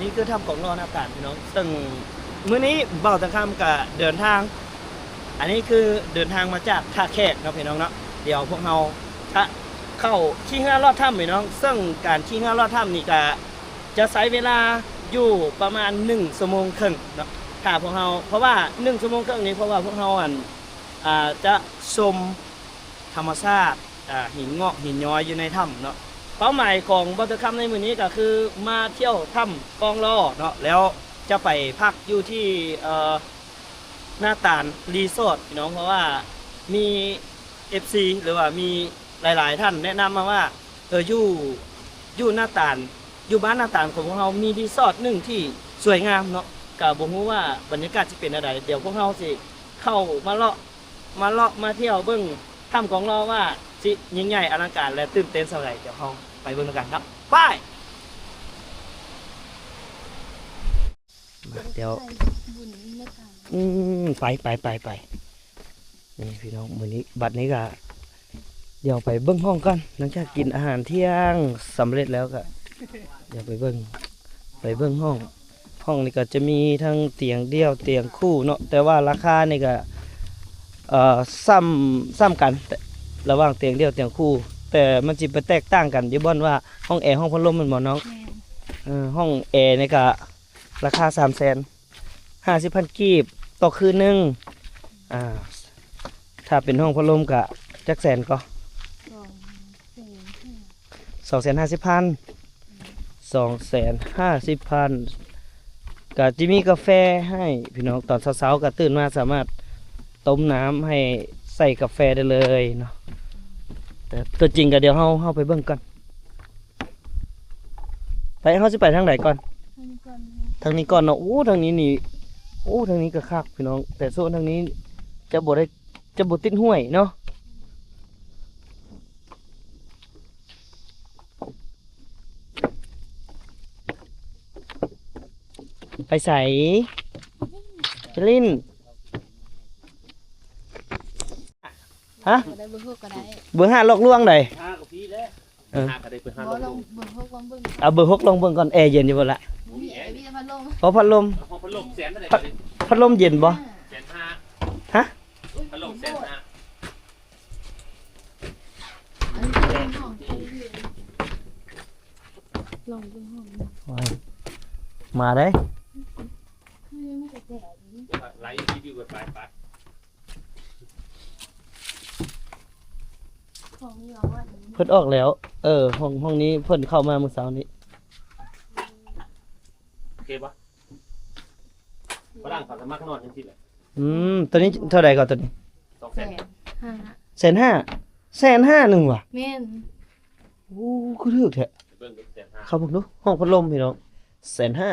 นี่คือทำของรอน้าต่างพี่น้องซึ่งมื้อนี้เบาตะคำกับเดินทาง อันนี้คือเดินทางมาจากท่าแขกเนาะพี่น้องเนาะเดี๋ยวพวกเราจะเข้าขี้ห้ารอดถ้ำพี่น้อง ซึ่งการขี้ห้ารอดถ้ำนี่ก็จะใช้เวลาอยู่ประมาณ1ชั่วโมงครึ่งเนาะถ้าพวกเราเพราะว่า1ชั่วโมงครึ่งนี้เพราะว่าพวกเราอันอ่าจะชมธรรมชาติอ่าหินงอกหินย้อยอยู่ในถ้ำเนาะ เป้าหมายของบัตเตอร์คัมในมือนี้ก็คือมาเที่ยวถ้ำกองล่อเนาะแล้วจะไปพักอยู่ที่หน้าตาลรีสอร์ทพี่น้องเพราะว่ามี FC หรือว่ามีหลาย ๆ ท่านแนะนำมาว่าเอออยู่อยู่หน้าตาลอยู่บ้านหน้าตาลของพวกเรามีรีสอร์ทหนึ่งที่สวยงามเนาะกับผมรู้ว่าบรรยากาศจะเป็นอะไรเดี๋ยวพวกเราสิเข้ามาเลาะมาเลาะมาเที่ยวเบิ้งถ้ำกองล่อว่า สิยิ่งใหญ่อลังการและตื่นเต้นสักไหเดี๋ยวเราไปเบิ่งกันครับไปมาเดี๋ยวบุญไม่ตายอืมไปไปไปไปนี่พี่น้องมื้อนี้บัดนี้ก็เดี๋ยวไปเบิ่งห้องกันหลังจากกินอาหารเที่ยงสำเร็จแล้วก็เดี๋ยวไปเบิ่งไปเบิ่งห้อง ห้องนี่ก็จะมีทั้งเตียงเดี่ยวเตียงคู่เนาะแต่ว่าราคานี่ก็เอ่อซ้ำซ้ำกันแต่ ระหว่างเตียงเดี่ยวเตียงคู่ แต่มันจิไปแตกต่างกันอยู่บ่อนว่าห้องแอร์ห้องพัดลมมันบ่น้องแม่นเออห้องแอร์นี่ก็ราคาสามแสนห้าสิบพันกีบต่อคืนหนึงอ่าถ้าเป็นห้องพัดลมก็จักแสนก็สองแสนห้าสองแสนห้าสิบพันสองแสนห้าสิบพันก็จะมีกาแฟให้พี่น้องตอนเช้าๆก็ตื่นมาสามารถต้มน้ำให้ ใส่กาแฟได้เลยเนาะแต่ตัวจริงก็เดี๋ยวเฮาเฮาไปเบิ่งก่อนไปเฮาสิไปทางไหนก่อนทานก่อน ทางนี้ก่อนเนาะโอ้ทางนี้นี่โอ้ทางนี้ก็คักพี่น้อง แต่โซนทางนี้จะบ่ได้จะบ่ติดห้วยเนาะไปใส่ไปลิน ฮะก็ได้เบอร์หกก็ได้เบอร์ห้าลอกลวงใดห้ากับพี่แล้วเออห้าก็ได้เปิดห้าบ่ลลงงเบอร์หกลองเบิ่งเอาเบอร์หกลองเบิ่งก่อนแอร์เย็นอยู่บ่ละมีไอ้พี่จะพัดลมเพราะพัดลมพอพัดลมแสนเท่าไหร่พัดลมเย็นบ่ แสนห้าฮะพัดลมแสนห้าอันนี้เป็นห้องลองเป็นห้องว้ายมาได้ไม่ไม่แต่แต่นี้ไลฟ์รีวิวกันไปไป ของนี่เราว่าเพิ่นออกแล้ว เออ ห้องห้องนี้เพิ่นเข้ามาเมื่อเช้านี้ โอเคปะฝรั่งเขาจะมักนอนทั้งที่เลยอืม ตัวนี้เท่าไหร่ก่อนตัวนี้สองแสแสนนห้าแสนห้าแสนห้าหนึ่งว่ะแม่นโอ้คือถูกแท้เบิ่งเป็นแสนห้าเข้าบอกดูห้องพัดลมพี่น้องแสนห้า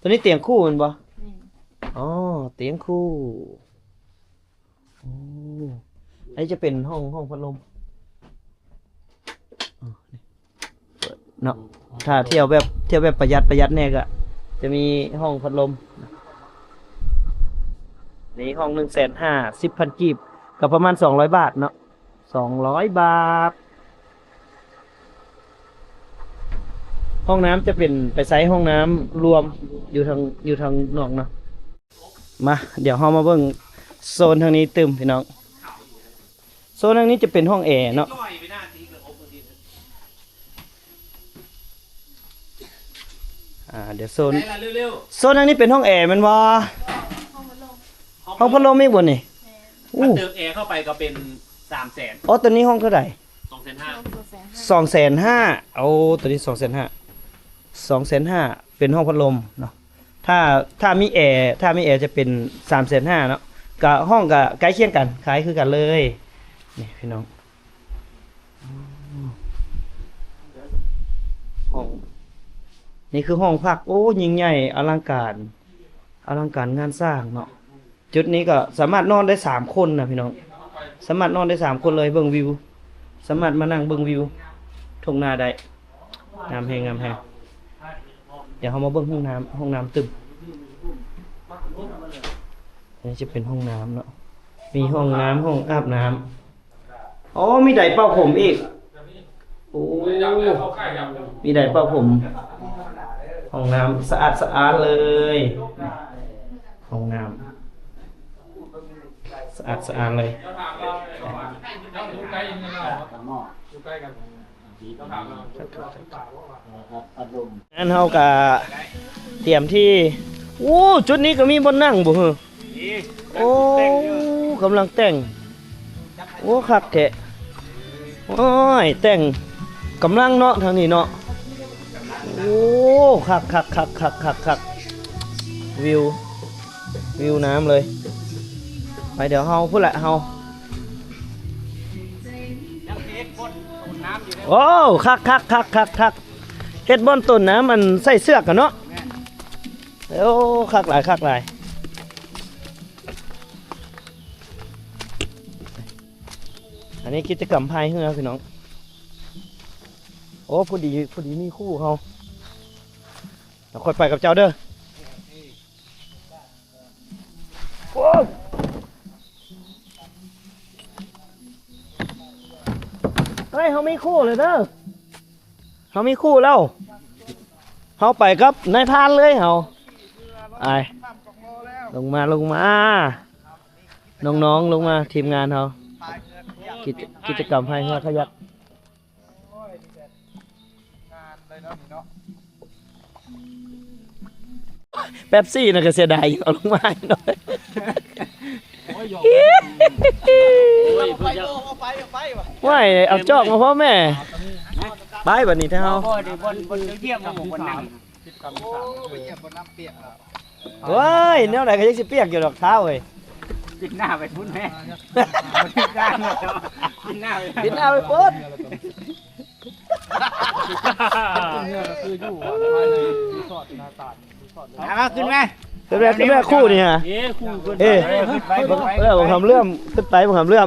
ตัวนี้เตียงคู่แมันบ่ แม่นอ๋อเตียงคู่โอ้ อันนี้จะเป็นห้องห้องพัดลมเนาะถ้าเที่ยวแบบเที่ยวแบบประหยัดประหยัดแน่ก็จะมีห้องพัดลม นี่ห้องหนึ่งแสนห้าสิบพันกีบกับประมาณสองร้อยบาทเนาะสองร้อยบาท ห้องน้ำจะเป็นไปไซส์ห้องน้ำรวมอยู่ทางอยู่ทางนอกเนาะมา เดี๋ยวเรามาเบิ่งโซนทางนี้ตึมพี่น้อง โซนทางนี้จะเป็นห้องแอร์เนาะน้อยไปหน้าทีกับโอ๊คบางทีอ่าเดี๋ยวโซนไหนล่ะเร็วโซนทางนี้เป็นห้องแอร์แมันบ่ห้องพัดลมๆห้องพัดลมอีกบ่นี่แม่นอู้ถ้าเติมแอร์เข้าไปก็เป็นสามแสนอ๋อตัวนี้ห้องเท่าไหร่สองแสนห้าลองตัวแสนห้าสองแสนห้าเอาตัวนี้สองแสนห้าสองแสนห้าเป็นห้องพัดลมเนาะถ้าถ้ามีแอร์ถ้ามีแอร์จะเป็นสามแสนห้าเนาะกับห้องกับใกล้เคียงกันคล้ายคือกันเลย นี่พี่น้องอืมห้องนี่คือห้องพัก โอ้ยิ่งใหญ่อลังการ อลังการงานสร้างเนาะจุดนี้ก็สามารถนอนได้สามคนนะพี่น้อง สามารถนอนได้สามคนเลยเบิ่งวิว สามารถมานั่งเบิ่งวิวทุ่งนาได้งามแหงงามแหงเดี๋ยวเขามาเบิ่งห้องน้ำห้องน้ำตึมอันนี้จะเป็นห้องน้ำเนาะมีห้องน้ำห้องอาบน้ำ อ๋อมีไดร์เป่าผมอีก โอ้มีไดเป่าผม ห้องน้ำสะอาดสะอาดเลย ห้องน้ำสะอาดสะอาดเลยอันเฮากะเตรียมที่โอ้จุดนี้ก็มีบนนั่งบ่เหรอโอ้กำลังแต่ง โอ้คักแท้ โอ้ยแต่งกำลังเนาะทางนี้เนาะโอ้คักคักคักคักคักคักวิววิวน้ำเลย ไปเดี๋ยวเฮาพูดแหละเฮาโอ้คักคักคักคักคักเฮ็ดบอนต้นนะมันใส่เสื้อกันเนาะโอ้คักหลายคักหลาย นี้กิจกรรมพายเรือพี่น้อง โอ้พอดีพอดีมีคู่เขาเราค่อยไปกับเจ้าเด้อโอ้เฮ้ยเขามีคู่เลยเด้อเขามีคู่แล้วเขาไปกับนายพานเลยเขาไอลงมาลงมา น้องๆลงมาทีมงานเขา กิจกิจกรรมให้เงาขยักแป๊บซี่นะก็เสียดายอยู่เอาลงมาให้หน่อยว่ายเอาจอกมาพ่อแม่บายแบบนี้เท่าบ่ได้บนบนเยี่ยมหมู่บนนั่งว้ายแนวไหนก็ยังสิเปียกอยู่ดอกเท้าเว้ย ปิดหน้าไปพุ่นแม่ปิดหน้าปิดหน้าไปปิดหน้าไปปุ๊ดเอามาขึ้นไหมเป็นแรกเป็นแรกคู่นี่ฮะเอ๊ะคู่กันเอ๊ะขึ้นไปผมเออผมทำเรื่องขึ้นไปผมทำเรื่อง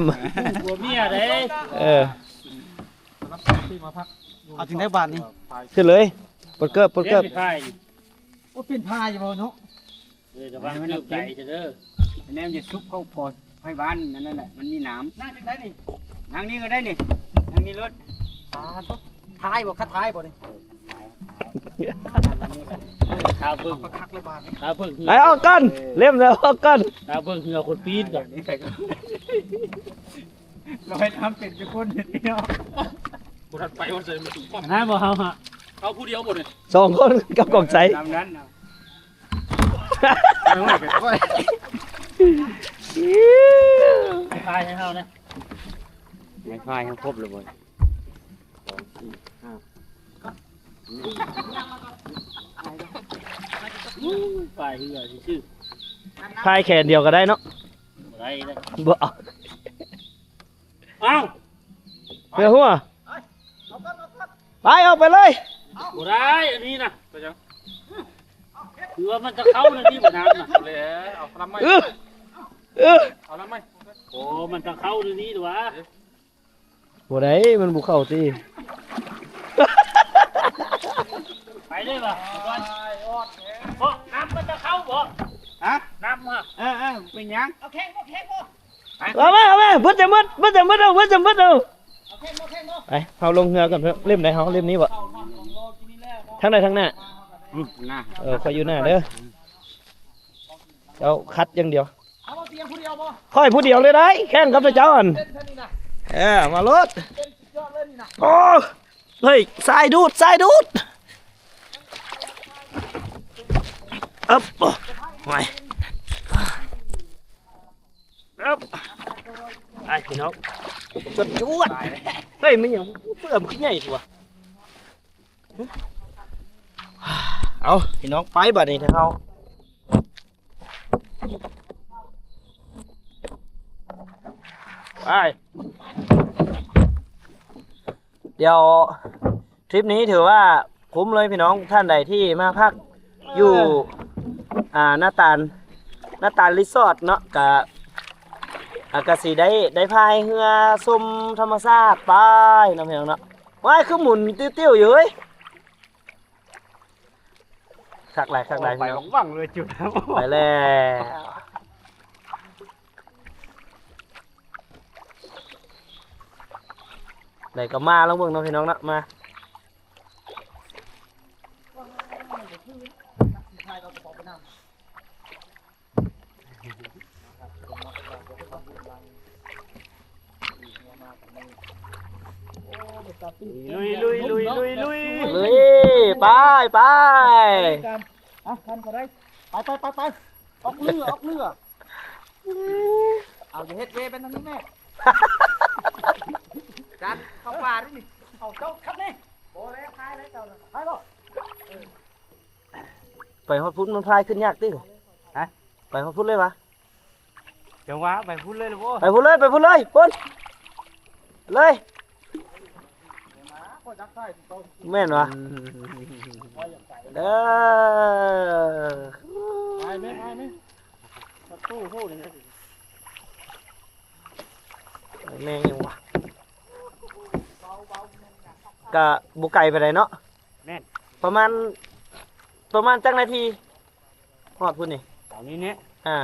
หัวเมียเด้เออเอาถึงได้บาทนี้ขึ้นเลยปลดเกิบปลดเกิบใช่โอ้เป็นผ้าอยู่บ่เนาะเออจะวางมันใจเด้อ แนมจะซุปเข้าพอไฟบ้านนั่นแหละ มันมีน้ำนั่งได้นี่นั่งนี่ก็ได้นี่นั่งนี่รถท้ายบ่คัดท้ายบ่นี่ข้าวเพิ่งคักเลยบาทข้าวเพิ่งไอ้เอากันเล่มแล้วเอากันข้าวเพิ่งเหือคนปีนก่อนนี่ใส่ก็เราให้ทำเป็นจะคนเดียวบุทัดไปวันเสาร์มาถึงป้อมนะบ่เฮาฮะเขาผู้เดียวหมดเลยสองคนกับกล่องใสตามนั้นนะ ทายให้เฮานะไม่ไฟให้ครบเลยบ่ฝ่ายเหือชื่อพายแขนเดียวก็ได้เนาะไรนะบ่เอาเอาเพื่อหัวไปเอาไปเลยบ่ได้อันนี้นะไปจังคือว่ามันจะเข้าในที่บ่น้ำนะเลยเอาลำไม้ เออเออเอาลำไม้โอ้มันจะเข้าในนี้ดูวะบ่ได้มันบุเข้าตีไปได้ป่ะก่อนบ่น้ำมันจะเข้าบ่ฮะน้ำฮะเออเออเป็นยังเอามาเอามาเพิ่นจะมืดเพิ่นจะมืดเอาเพิ่นจะมืดเอาไปเฮาลงเรือกันเถอะเล่มไหนเฮาเล่มนี้บ่ทางใดทางหน้าน่าเออคอยอยู่หน้าเด้อเจ้าคัดอย่างเดียว ค่อยผู้เดียวเลยได้แข่งกับเจ้าอันเออมารถโอ้เฮ้ยสายดูดสายดูดอับโอ้ไว้อับไอ้พี่น้องจดจวดเฮ้ยมันยังเพื่อมันขึ้นใหญ่กว่าเอาพี่น้องไปบัดนี้เถอะเฮา ไปเดี๋ยวทริปนี้ถือว่าคุ้มเลยพี่น้องท่านใดที่มาพักอยู่อ่าหน้าตาลหน้าตาลรีสอร์ทเนาะกะอากาศสีได้ได้พายเรือชมธรรมชาติไปนะพี่น้องเนาะว้ายคือหมุนติ้วๆอยู่เฮ้ยคักหลายคักหลายไปพี่น้องว่างเลยจุดแล้วไปแล้ว ไหนก็มาแล้วเบิ่งเนาะพี่น้องเนาะมาลุยลุยลุยลุยลุยลุยไปไปอะท่านก็ได้ไปไปไปไปออกเรือออกเรือเอาอย่าเฮ็ดเวเป็นทางนี้แม่ จานเข้าป่าด้วยนี่เอาเจ้าครับนี่โอ้แล้วพายแล้วเจ้าพายบ่ไปฮอดพุ่นมันพายขึ้นยากติฮะไปฮอดพุ่นเลยวะจังหวะไปพูดเลยเลยโว้ไปพุ่นเลยไปพุ่นเลยพุ่นเลยแม่นวะเด้อไปไหมไปไหมประตูพูดอย่างนี้แม่งยังวะ กะบุไก่ไปไหนเนาะแม่น ประมาณ ประมาณจังนาทีฮอดพุ่นนี่ ตอนนี้เนี่ยอ่า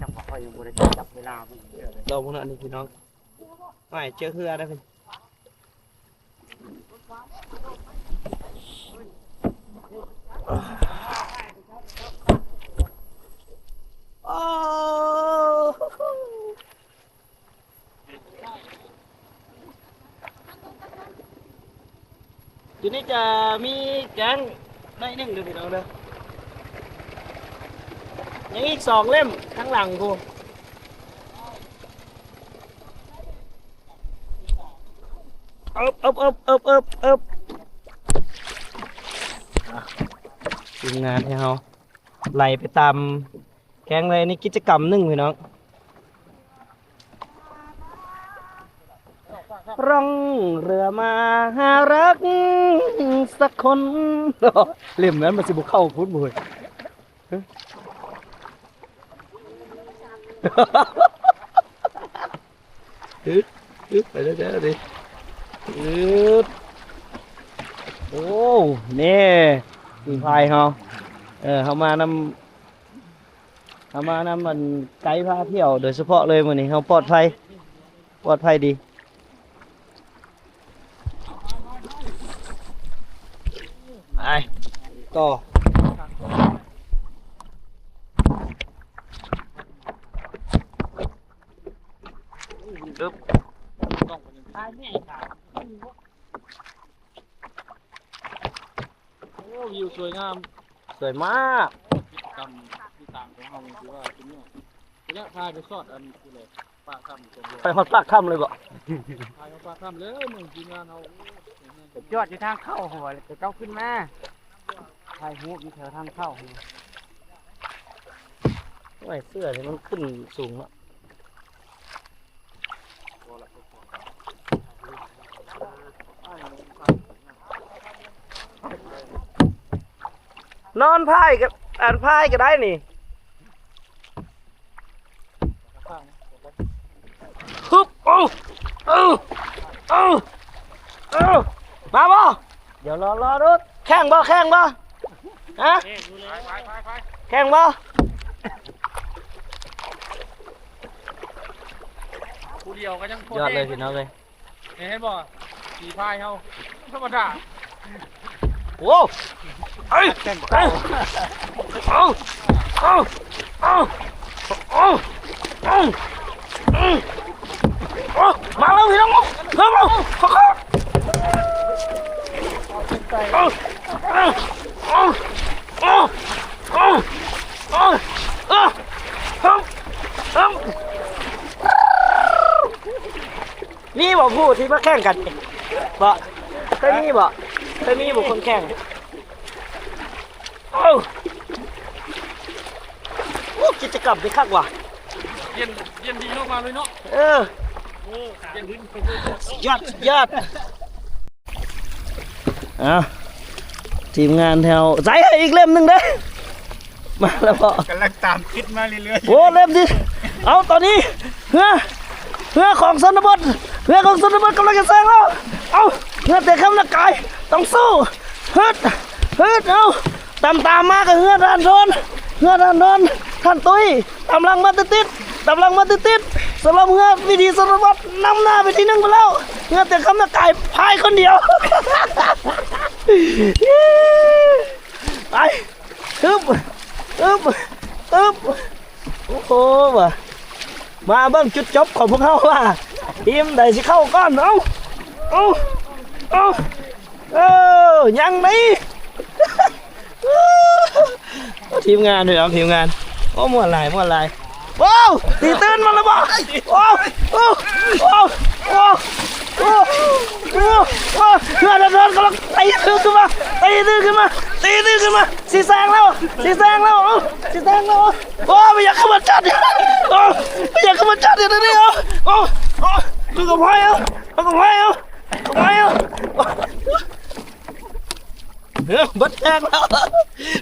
จังหวะเขายังบ่ได้จับเวลามันเยอะเลยเราพวกนั้นนี่พี่น้องไม่เจอเฮือได้เพิ่นโอ้ ทีนี้จะมีแกงได้หนึ่งเด้อพี่น้องเด้อยังอีกสองเล่มข้างหลังกูเอิบเอิบเอิบเอิบเอิบเอิบทีมงานให้เราไล่ไปตามแกงเลยนี่กิจกรรมหนึ่งพี่น้องร่องเรือ มาหารักสักคนเล่มนั้นมันสิบุเข้าพุทธบุยอึดอึดไปแล้วเด้อดิอืดโอ้เนี่มีพายเขาเออเขามานำเขามานำมันไกด์พาเที่ยว โดยเฉพาะเลยวันนี้เขาปลอดภัย ปลอดภัยดี ไป ต่อปึ๊บต้องไปยังไงแม่ขาโอ้วิวสวยงามสวยมาก กิจกรรมที่ต่างของเราคือว่าเป็นเนี่ยเนี่ยพาไปสอดอันคืออะไรปากถ้ำตรงเลยไปฮอดปากถ้ำเลยบ่พาไปปากถ้ำเลยมึงทีมงานเราจอดอยู่ทางเข้าหัวเลยเจ้าขึ้นมา ถ่ายหูปอยู่แถวทางเข้าหัวไอ้เสื้อนี่มันขึ้นสูงแล้วนอนพายกับอ่านพายก็ได้นี่ฮึบโอ้โอ้โอ้โอ้มาบ่เดี๋ยวรอรอรถแข่งบ่แข่งบ่ ฮะเอ๊ะดูเลยไปไปไปแข่งบ่ผู้เดียวก็ยังยอดเลยพี่น้องเลยเห็นบ่สีพายเขาธรรมดาโว้เอ้ยเอ้ยเอาเอาเอาเอาเอาเอาเอามาแล้วพี่น้องเร็วเร็วเข้าเข้าเอาเอาเอาเอา นี่บอกผู้ที่มาแข่งกันบ่เคยมีบ่เคยมีบุคคลแข่งโอ้โอ้กิจกรรมที่คักว่ะเย็นเย็นดีเนาะมาเลยเนาะเออโอ้เย็นดียอดยอดอะ ทีมงานแถวใจให้อีกเล่มหนึ่งเด้อมาแล้วพ่อกำลังตามคิดมาเรื่อยโอ้เล่มดิเอาตอนนี้เฮือเฮือของสนบทเฮือของสนบทกำลังจะแซงแล้วเอาเฮือแต่คำละกายต้องสู้ฮึดฮึดเอาตามตามมากับเฮือด้านโดนเฮือด้านโดนท่านตุ้ยกำลังมาติดติด กำลังมาติดติดสำหรับเงือวิธีสารวัตรนำหน้าไปที่นึ่งไปแล้วเงือแต่คำนักไก่พายคนเดียว ไปฮึบฮึบฮึบโอ้โหมาเบิ่งจุดจบของพวกเขาว่าทีมใดสิเข้าก้อนเอาเอาเอาเออยังไหมทีมงานเลยครับทีมงานโอ้มวนหลายมวนหลาย ว้าวตีตื่นมาแล้วบ่ว้าวว้าวว้าวว้าวว้าวว้าวเพื่อนเดินกำลังตีตื่นขึ้นมาตีตื่นขึ้นมาตีตื่นขึ้นมาสีแสงแล้วสีแสงแล้วสีแสงแล้วโอ้ไม่อยากเข้ามาจัดโอ้ไม่อยากเข้ามาจัดเดี๋ยนี้เอาโอ้โอ้ดูกับพ่อเอาเอกับพ่อเอากับพ่อเอาเฮ้ยบัดแทกแล้ว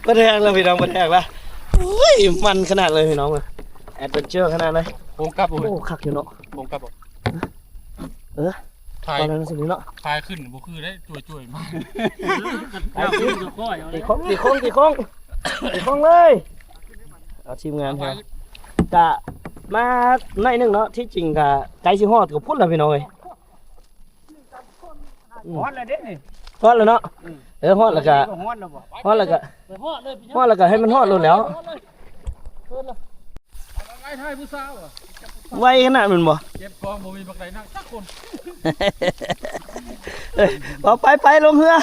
บัดแทกแล้วพี่น้องบัดแทกแล้วโอ้ยมันขนาดเลยพี่น้อง แอดเวนเจอร์ขนาดเลยวงกลับโอ้คักอยู่เนาะ วงกลับเออทายตอนนั้นสิเนาะทายขึ้นบ่คือได้จ่วยๆมากไปสิตีโค้งตีโค้งตีโค้งตีโค้งเลยเอาทีมงานครับกะมาหน่อยหนึงเนาะที่จริงกะไกลสิฮอดกับพุ่นแล้วพี่น้องเอ้ยอืมฮอดแล้วเด้นี่ฮอดแล้วเนาะเออฮอดแล้วก็ฮอดแล้วบ่ฮอดแล้วก็ไปฮอดเลยฮอดแล้วก็ให้มันฮอดลงแล้ว ไอ้ทายผู้สาวอะไวขนาดมันบ่เก็บกองบ่มีบักใดนั่งสักคนเอ้ยพอไปไปลงเรือ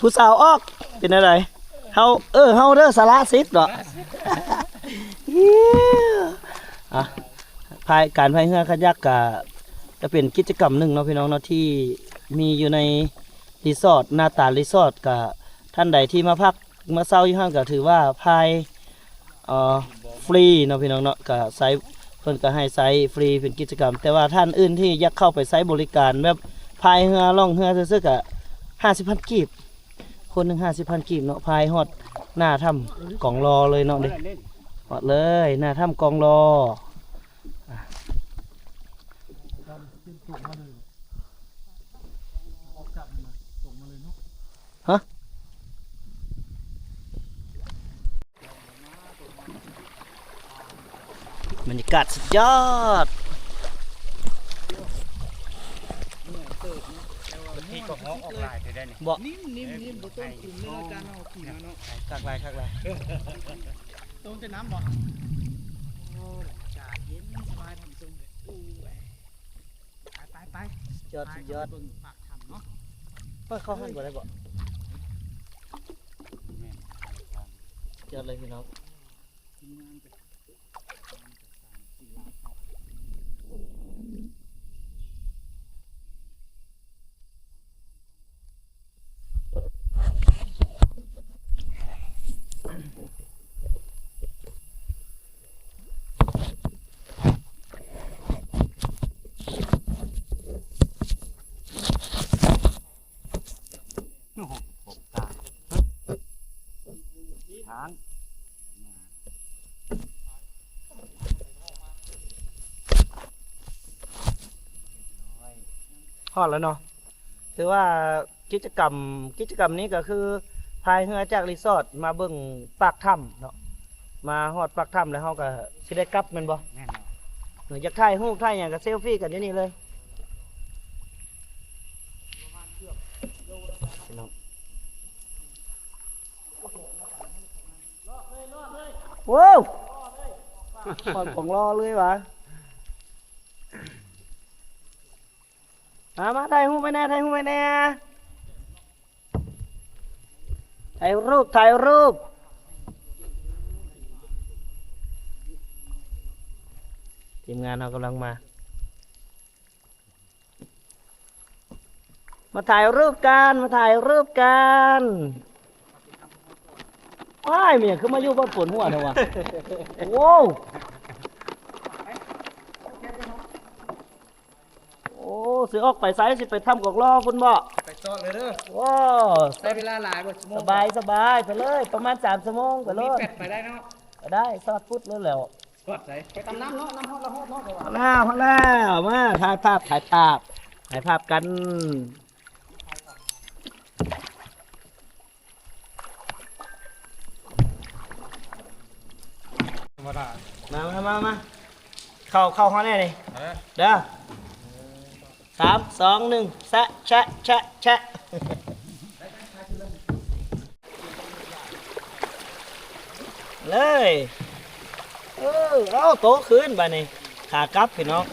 ผู้สาวออกเป็นอะไรเฮาเออเฮาเด้อสาระสิทธิ์ดอกอะพายการพายเรือขยักกะจะเป็นกิจกรรมหนึ่งเนาะพี่น้องเนาะที่มีอยู่ในรีสอร์ทหน้าตารีสอร์ทกะท่านใดที่มาพักมาเศร้าอยู่ห้างก็ถือว่าพายเอ่อ ฟรีเนาะพี่น้องเนาะก็ไซส์เพิ่นก็ให้ไซส์ฟรีเป็นกิจกรรม แต่ว่าท่านอื่นที่อยากเข้าไปไซส์บริการแบบพายเรือล่องเรือซื่อๆกะห้าสิบพันกีบ คนหนึ่งห้าสิบพันกีบเนาะพายฮอดหน้าถ้ำกองรอเลยเนาะเด็กฮอดเลยหน้าถ้ำกองรออะฮะบ รรยากาศสุดยอดที่ก็ฮอกออกลายได้นี่บ่นิ่มๆๆบ่ต้องคุมในการเอาขี่มาเนาะคักลายคักลายต้องจะน้ำบ่เย็นสบายทำทรงอู้ไปไปยอดสุดยอดเบิ่งปากทำเนาะเฮ้ยเข้าหันบ่ได้บ่ยอดเลยพี่น้องทาง ฮอดแล้วเนาะถือว่ากิจกรรมกิจกรรมนี้ก็คือพายเรือจากรีสอร์ทมาเบิ่งปากถ้ำเนาะมาฮอดปากถ้ำแล้วเฮาก็สิได้กลับแม่นบ่แน่นอนหรืออยากถ่ายรูปถ่ายหยังก็เซลฟี่กันอยู่นี่เลยพี่น้องว้าวขอดของรอเลยวะ มามาถ่ายรูปไปแน่ถ่ายรูปไปแน่ถ่ายรูปถ่ายรูปทีมงานเรากำลังมา มาถ่ายรูปกัน มาถ่ายรูปกันว้ายเมียคือมาอยู่บ้านปวดหัวเถอะวะโว้ โอ้สิออกไปไซส์สิไปทำกอกล้อคุณบ่ไปจอดเลยเด้อว้าวใช้เวลาหลายบ่ชั่วโมสงบายสบายไปเลย ประมาณสามชั่วโมงไปเลมียเป็ดไปได้เนาะไปได้ซอดฟุตเลยแล้วกดใส่ไปตำน้ำเนาะน้ำฮอดละฮอดเนาะเดี๋ยวพอแล้วพอแล้วมาถ่ายภาพถ่ายภาพถ่ายภาพกัน ธรรมดามามามามาเข้าเข้าห้องแน่เลยเด้อ สามสองหนึ่งแชะแชะแชะแชะเลยเออเอาโต๊ะคืนไปนี่ขากลับพี่น้อง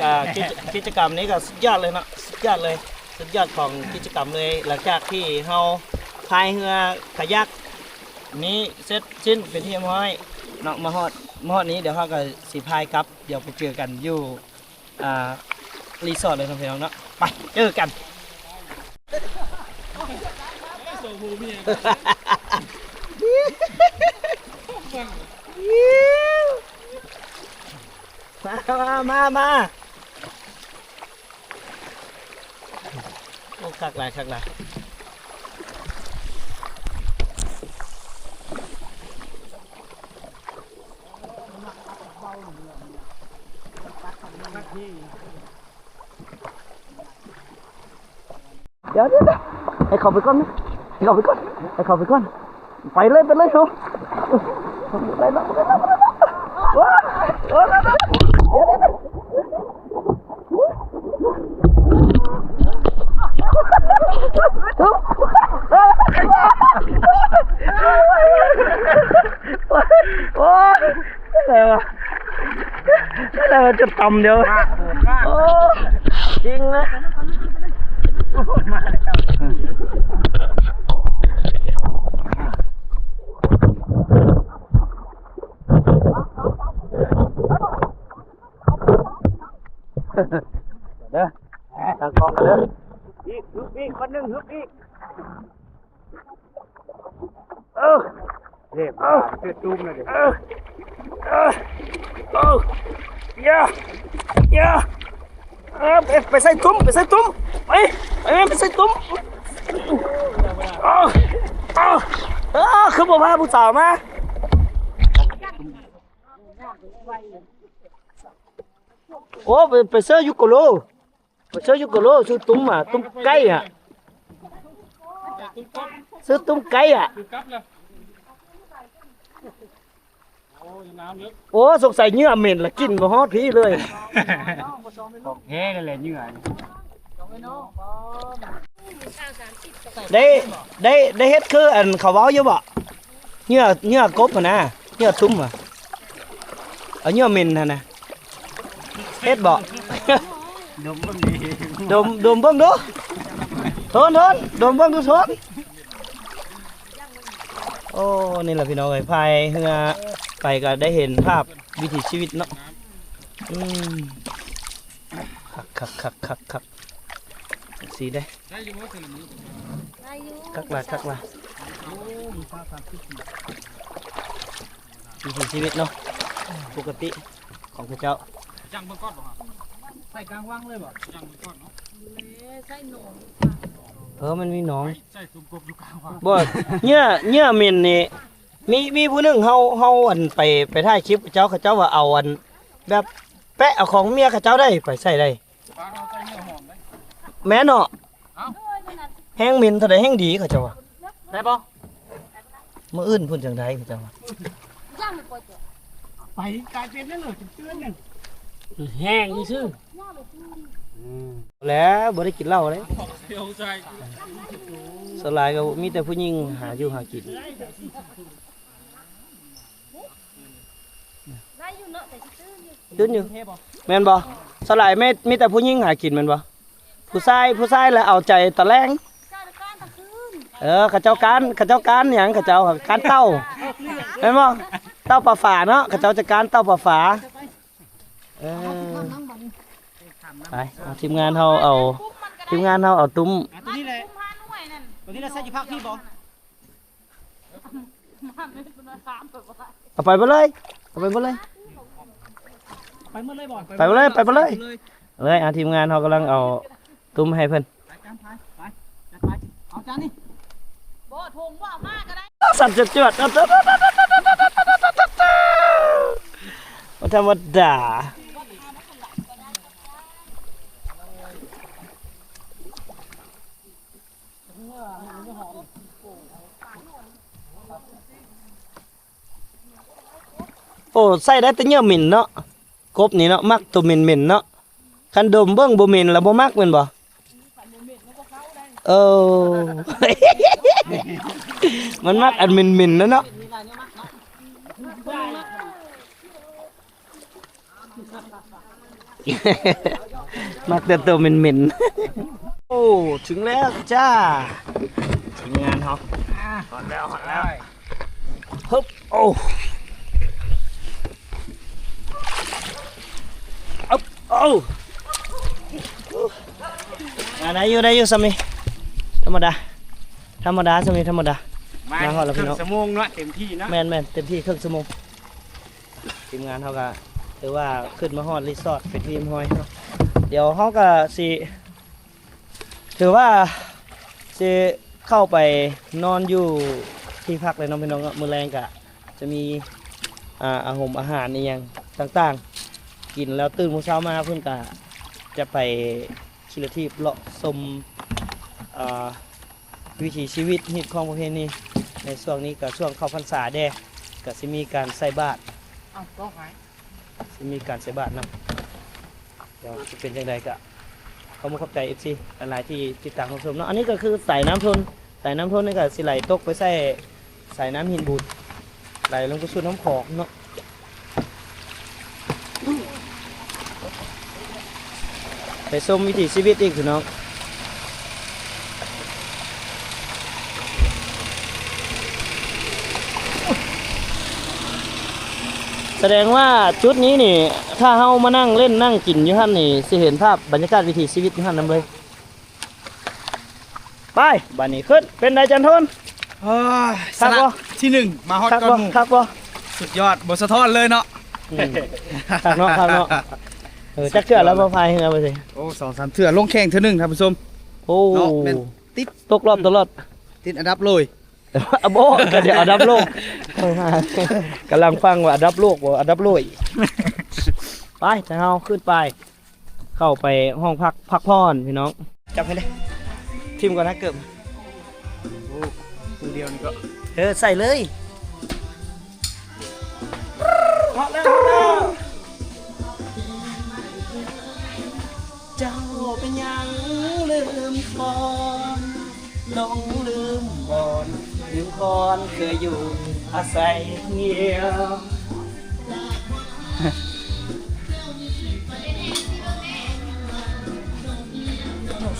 ก็กิจกิจกรรมนี้ก็สุดยอดเลยนะสุดยอดเลย สุดยอดของกิจกรรมเลย หลังจากที่เฮาพายเรือขยักนี้เสร็จสิ้นเป็นที่เรียบร้อยเนาะมาฮอดมาฮอดนี้เดี๋ยวเขาก็สิพายกลับ เดี๋ยวไปเจอกันอยู่อ่า รีสอร์ทเลยครับพี่น้องเนาะไปเจอกันมามามาโอ้คักหลายคักหลายเดี๋ยว เดี๋ยวเดี๋ยวให้เขาไปก่อนนะให้เขาไปก่อนให้เขาไปก่อน ไปเลยไปเลยเขาไปแล้วไปแล้วไปแล้วว้าวเดี๋ยวเดี๋ยวเดี๋ยวโอ้ยอะไรวะอะไรวะจะต่ำเดียวโอ้จริงนะ เด้อทางกองเด้ออีกฮึบอีกคนหนึ่งฮึบอีกเออเรียบเสื้อตุ้มเลยเดี๋ยวเออเออเอออย่าอย่าเออไปไปใส่ตุ้มไปใส่ตุ้มไปไปไปใส่ตุ้มเออเออเออคือบอกว่าผู้สาวมาโอ้ไปไปเสื้อยูโกโล ไปเสื้อยูโกโลซื้อตุ้มอะตุ้มไก่อะซื้อตุ้มไก่อะคือกลับแล้วโอ้ยน้ำลึกโอ้สงสัยเหงื่อเหม็นละกินบ่ฮอดพี่เลยของแท้นั่นแหละเหงื่อนี่ได้ได้ได้เฮ็ดคืออันเขาเว้าอยู่บ่เหงื่อเหงื่อกบอะนะเหงื่อทุ่มอะเอาเหงื่อเหม็นหั่นน่ะเฮ็ดบ่ ดมมันดีดมดมเบิ่งดูทนทนดมเบิ่งดูทนโอ้นี่แหละพี่น้องเอ้ยพายเรือไปก็ได้เห็นภาพวิถีชีวิตเนาะอืมคักคักคักคักคักสีได้คักละคักละวิถีชีวิตเนาะปกติของพระเจ้าจังเบิ่งก้อนบ่ฮะใส่กลางว่างเลยบ่จังเบิ่งก้อนเนาะใส่หนมเออมันมีหน้อง ใส่ตุ้มกบอยู่กลางว่างบ่เหงื่อเหงื่อเหม็นนี่มีมีผู้หนึงเฮาเฮาอันไปไปถ่ายคลิปเจ้าเขาเจ้าว่าเอาอัน แบบแปะเอาของเมียเขาเจ้าได้ไปใส่ได้ปลาเราใส่เนื้อหอมได้แม่นเนาะเอ้าแห้งเหม็นเท่าใดแห้งดีเขาเจ้าว่าได้บ่มื้ออื่นเพิ่นจังไดเขาเจ้าว่าย่างไปปล่อยเจ้าไปกลายเป็นนั่นเลยเตื้อนนั่น แห้งนี่ซื่อย่างไปซื้อแล้วบ่ได้กินเหล้าเลยเดี๋ยวใส่สลายก็มีแต่ผู้หญิงหาอยู่หากินได้อยู่เนาะแต่ซื้ออยู่ตื่นอยู่แม่นบ่สลายแม่มีแต่ผู้หญิงหากินแม่นบ่ผู้ชายผู้ชายแล้วเอาใจตะแลงเจ้าตะการตะคืนเออเขาเจ้าการเขาเจ้าการหยังเขาเจ้าการเต้าเห็นบ่เต้าปลาฝาเนาะเขาเจ้าจะการเต้าปลาฝา เออน้ำบันไปเอาทีมงานเฮาเอา ทีมงานเฮาเอาตุ้มตัวนี้แหละพาหน่วยนั่นตัวนี้เราใส่อยู่ภาคพี่บ่มันไม่เป็นสามแบบว่าเอาไปบ่เลยเอาไปบ่เลยไปเมื่อเลยบ่ไปบ่เลยไปบ่เลยเลยเอาทีมงานเฮากำลังเอาตุ้มให้เพิ่นไปจานไปไปจัดไปเอาจานนี่บ่ทงว่ามากก็ได้สั่นจวดๆบ่ธรรมดา โอ้ใส่ได้แต่เหงื่อหมิ่นเนาะกบนี่เนาะมักตัวเหม็นๆเนาะคันดมเบิ่งบ่เหม็นแล้วบ่มักแม่นบ่เออมันมักอันเหม็นๆนะเนาะมักแต่ตัวเหม็นๆ โอ้ ถึงแล้วจ้า ถึงงานเฮาหอดแล้วหอดแล้วฮึบโอ้ อ๊บโอ้อันไหนอยู่ได้อยู่สามีธรรมดา ธรรมดาสามีธรรมดา มามาฮอดแล้วพี่น้องครึ่สมงเนาะเต็มที่เนาะแมนแมนเต็มที่ครึ่งชั่วโมงทีมงานเขาก็ถือว่าขึ้นมาฮอดรีสอร์ทเป็นทีมฮอยเนาะเดี๋ยวเขาก็สิถือว่าสิเข้าไปนอนอยู่ที่พักเลยเน้องพี่น้องเนาะมือแรงกะจะมีอ่าอาหารอาหารนี่ยังต่างๆ กินแล้วตื่นมื้อเช้ามาเพื่อนกะจะไปคิลทีพเลาะชมวิถีชีวิตฮิตของประเพณีในช่วงนี้ก็ช่วงเข้าพรรษาแดก็สิมีการใส่บาตรอ้าก็หายสิมีการใส่บาตรนำเดี๋ยวจะเป็นยังไงก็เขามาเข้าใจเอฟซีหลายๆที่ติดตามของชมเนาะอันนี้ก็คือสายน้ำทนสายน้ำทนนี่ก็สิไหลตกไปใส่สายน้ำหินบูดไหลลงไปสู่น้ำของเนาะไป ชมวิถีชีวิตอีกพี่น้องแสดงว่าจุดนี้นี่ ถ้าเฮามานั่งเล่นนั่งกินอยู่หั่นนี่สิเห็นภาพบรรยากาศวิถีชีวิตอยู่หั่นนํเลยไปบัดนี้ขึ้นเป็นนายจันทน เฮ้ยครัสบนะบ่ที่หนึ่งมาฮอตคักก่อบ่นหมู่คักบ่ สุดยอดบทสะท้อนเลยเนาะอืมคักเนาะคักเนาะ เออจักเชื่อแล้วบ่พายเฮือไปสิโอ้สองสามเถื่อลงแข่งเถื่อหนึ่งท่านผู้ชม โอ้เนาะแม่นติด ตกรอบตลอดติดอันดับเลยอะโบก็เดี๋ยวอันดับโลกโอ้ยฮะกำลังฟังว่าอันดับโลกบ่อันดับโลกไปจะเฮาขึ้นไป เข้าไปห้องพักพักผ่อนพี่น้องจับให้ได้ทิมก่อนนะเกิบโอ้คู่เดียวนี่ก็เออใส่เลย มคอนหลงลืมบอนลืมคอนเคยอยู่อาศัยเงียว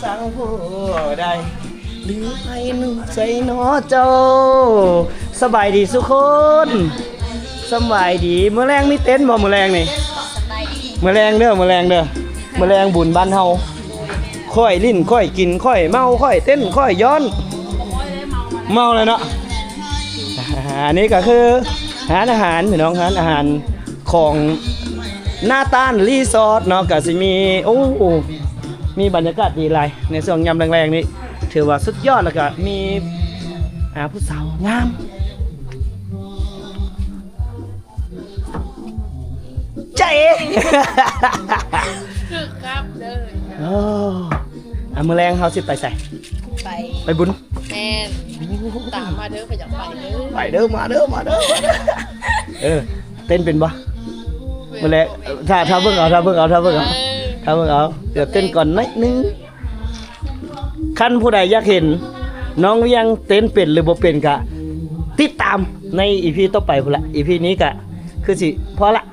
สร้างผู้ใดหรือใครหนึ่งใจหนอเจ้า สบายดีสุกคนสบายดีเมื่อแรงมีเต้นบ่เมื่อแรงนี่เมื่อแรงเด้อเมื่อแรงเด้อเมื่อแรงบุญบ้านเฮา ค่อยลิ้นค่อยกินค่อยเมาค่อยเต้นค่อยย้อน เมาเลยเนาะอันนี้ก็คือหารอาหารพี่น้องหารอาหารของหน้าต้านรีสอร์ทเนาะก็สิมีโอ้มีบรรยากาศดีหลายในช่วงยามแรงๆนี้ ถือว่าสุดยอดแล้วก็มีอาผู้สาวงามใจเอ๋คือครับเด้อโอ้อะมือแรงเขาสิไปใส่ไปไปบุญแมนตามมาเด้อไปอยากไปเด้อไปเด้อมาเด้อมาเด้อเออเต้นเป็นปะมือแรงถ้าถ้าเบิ่งเอาถ้าเบิ่งเอาถ้าเบิ่งเอาถ้าเบิ่งเอาเดี๋ยวเต้นก่อนนิดนึงคันผู้ใดอยากเห็น น้องเวียงเต้นเป็นหรือบ่เป็นกะติดตามในอีพีต่อไปพุ่นละอีพีนี้กะคือสิพอละ